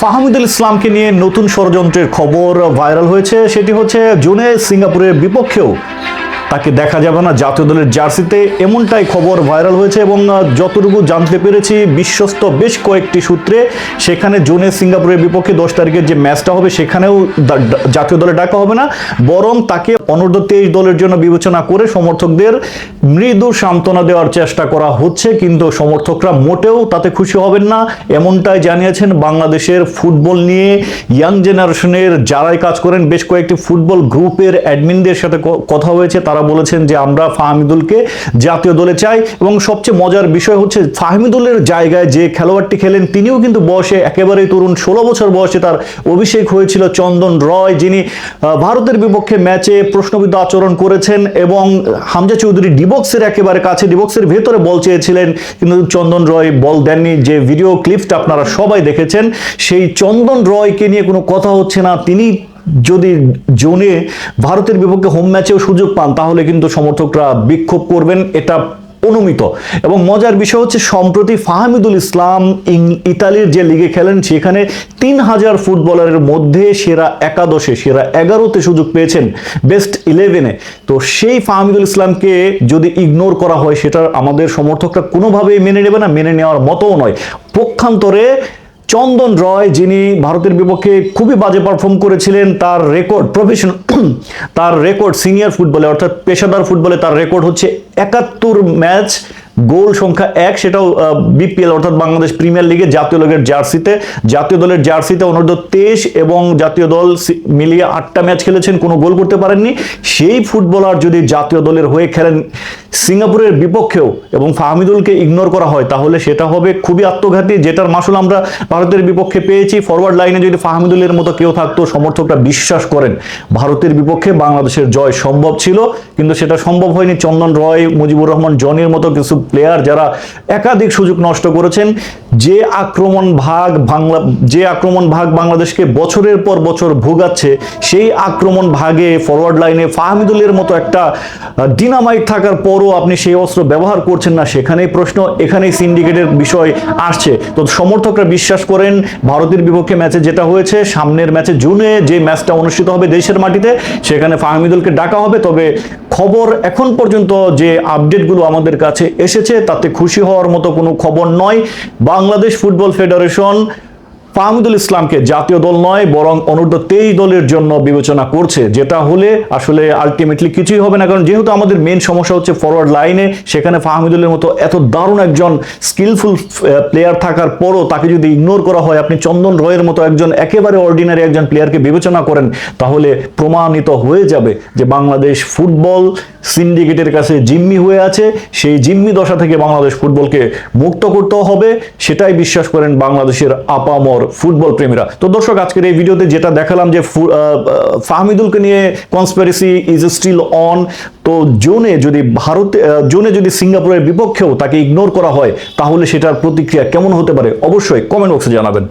ফাহমিদুল ইসলামকে নিয়ে নতুন ষড়যন্ত্রের খবর ভাইরাল হয়েছে। সেটি হচ্ছে জুনে সিঙ্গাপুরের বিপক্ষেও তাকে দেখা যাবে না জাতীয় দলের জার্সিতে। এমনটাই খবর ভাইরাল হয়েছে এবং যতটুকু জানতে পেরেছি, বিশ্বস্ত বেশ কয়েকটি সূত্রে সেখানে জুনে সিঙ্গাপুরের বিপক্ষে দশ তারিখের যে ম্যাচটা হবে, সেখানেও জাতীয় দলে ডাকা হবে না। বরং তাকে অনূর্ধ্ব তেইশ দলের জন্য বিবেচনা করে সমর্থকদের মৃদু সান্ত্বনা দেওয়ার চেষ্টা করা হচ্ছে, কিন্তু সমর্থকরা মোটেও তাতে খুশি হবেন না। এমনটাই জানিয়েছেন বাংলাদেশের ফুটবল নিয়ে ইয়াং জেনারেশনের, যারাই কাজ করেন, বেশ কয়েকটি ফুটবল গ্রুপের অ্যাডমিনদের সাথে কথা হয়েছে। তারা বলেছেন যে আমরা ফাহমিদুলকে জাতীয় দলে চাই এবং সবচেয়ে মজার বিষয় হচ্ছে ফাহমিদুলের জায়গায় যে খেলোয়াড়টি খেলেন, তিনিও কিন্তু বয়সে একেবারেই তরুণ, ষোলো বছর বয়সে তার অভিষেক হয়েছিল চন্দন রয়, যিনি ভারতের বিপক্ষে ম্যাচে প্রশ্নবিদ্ধ আচরণ করেছেন এবং হামজা চৌধুরী ডিবক্সের একেবারে কাছে, ডিবক্সের ভেতরে বল চেয়েছিলেন, কিন্তু চন্দন রয় বল দেননি। যে ভিডিও ক্লিপটা আপনারা সবাই দেখেছেন, সেই চন্দন রয়কে নিয়ে কোনো কথা হচ্ছে না। তিনি যদি জোনে ভারতের বিপক্ষে হোম ম্যাচেও সুযোগ পান, তাহলে কিন্তু সমর্থকরা বিক্ষোভ করবেন, এটা অনুমিত। এবং মজার বিষয় হচ্ছে, সম্প্রতি ফাহমিদুল ইসলাম ইতালির যে লিগে খেলেন, সেখানে তিন হাজার ফুটবলারের মধ্যে সেরা একাদশে, সেরা এগারোতে সুযোগ পেয়েছেন বেস্ট ইলেভেনে তো সেই ফাহমিদুল ইসলামকে যদি ইগনোর করা হয়, সেটা আমাদের সমর্থকরা কোনোভাবেই মেনে নেবে না, মেনে নেওয়ার মতও নয়। পক্ষান্তরে চন্দন রয়, যিনি ভারতের বিপক্ষে খুবই বাজে পারফর্ম করেছিলেন, তার রেকর্ড প্রফেশন তার রেকর্ড সিনিয়র ফুটবলে অর্থাৎ পেশাদার ফুটবলে তার রেকর্ড হচ্ছে একাত্তর ম্যাচ গোল সংখ্যা এক, সেটাও বিপিএল অর্থাৎ বাংলাদেশ প্রিমিয়ার লিগে জাতীয় দলের জার্সিতে। জাতীয় দলের জার্সিতে অনূর্ধ্ব তেইশ এবং জাতীয় দল মিলিয়ে আটটা ম্যাচ খেলেছেন, কোনো গোল করতে পারেননি। সেই ফুটবলার যদি জাতীয় দলের হয়ে খেলেন সিঙ্গাপুরের বিপক্ষেও এবং ফাহমিদুলকে ইগনোর করা হয়, তাহলে সেটা হবে খুবই আত্মঘাতী, যেটার মাসুল আমরা ভারতের বিপক্ষে পেয়েছি। ফরওয়ার্ড লাইনে যদি ফাহমিদুলের মতো কেউ থাকতো, সমর্থকরা বিশ্বাস করেন, ভারতের বিপক্ষে বাংলাদেশের জয় সম্ভব ছিল। কিন্তু সেটা সম্ভব হয়নি। চন্দন রয়, মুজিবুর রহমান, জনির মতো কিছু প্লেয়ার যারা একাধিক সুযোগ নষ্ট করেছেন, যে আক্রমণ ভাগ বাংলা, যে আক্রমণ ভাগ বাংলাদেশকে বছরের পর বছর ভোগাচ্ছে, সেই আক্রমণ ভাগে ফরওয়ার্ড লাইনে ফাহমিদুলের মতো একটা ডিনামাইট থাকার পরও আপনি সেই অস্ত্র ব্যবহার করছেন না, সেখানেই প্রশ্ন, এখানেই সিন্ডিকেটের বিষয় আসছে। তো সমর্থকরা বিশ্বাস করেন, ভারতের বিপক্ষে ম্যাচে যেটা হয়েছে, সামনের ম্যাচে জুনে যে ম্যাচটা অনুষ্ঠিত হবে দেশের মাটিতে, সেখানে ফাহমিদুলকে ডাকা হবে। তবে খবর এখন পর্যন্ত যে আপডেটগুলো আমাদের কাছে এসেছে তাতে খুশি হওয়ার মতো কোনো খবর নয়। বাংলাদেশ ফুটবল ফেডারেশন ফাহমিদুল ইসলামকে জাতীয় দল নয়, বরং অনূর্ধ্ব তেইশ দলের জন্য বিবেচনা করছে। যেটা হলে আসলে আলটিমেটলি কিছুই হবে না, কারণ যেহেতু আমাদের মেন সমস্যা হচ্ছে ফরওয়ার্ড লাইনে সেখানে ফাহমিদুলের মতো এত দারুণ একজন স্কিলফুল প্লেয়ার থাকার পরও তাকে যদি ইগনোর করা হয়, আপনি চন্দন রয়ের মতো একজন একেবারে অর্ডিনারি একজন প্লেয়ারকে বিবেচনা করেন, তাহলে প্রমাণিত হয়ে যাবে যে বাংলাদেশ ফুটবল সিন্ডিকেটের কাছে জিম্মি হয়ে আছে। সেই জিম্মি দশা থেকে বাংলাদেশ ফুটবলকে মুক্ত করতে হবে। সেটাই বিশ্বাস করেন বাংলাদেশের আপামর ফুটবল প্রেমীরা। তো দর্শক, আজকের এই ভিডিওতে যেটা দেখালাম যে ফাহমিদুলকে নিয়ে কনসপিরেসি ইজ স্টিল অন তো জোনে যদি ভারতে জোনে যদি সিঙ্গাপুরের বিপক্ষেও তাকে ইগনোর করা হয়, তাহলে সেটার প্রতিক্রিয়া কেমন হতে পারে? অবশ্যই কমেন্ট বক্সে জানাবেন।